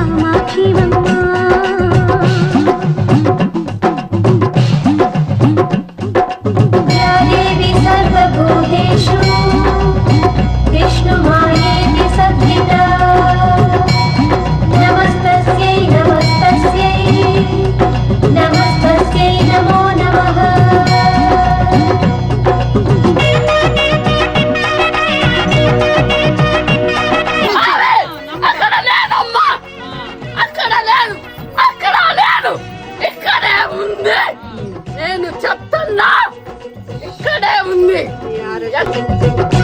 Kanchi 要紧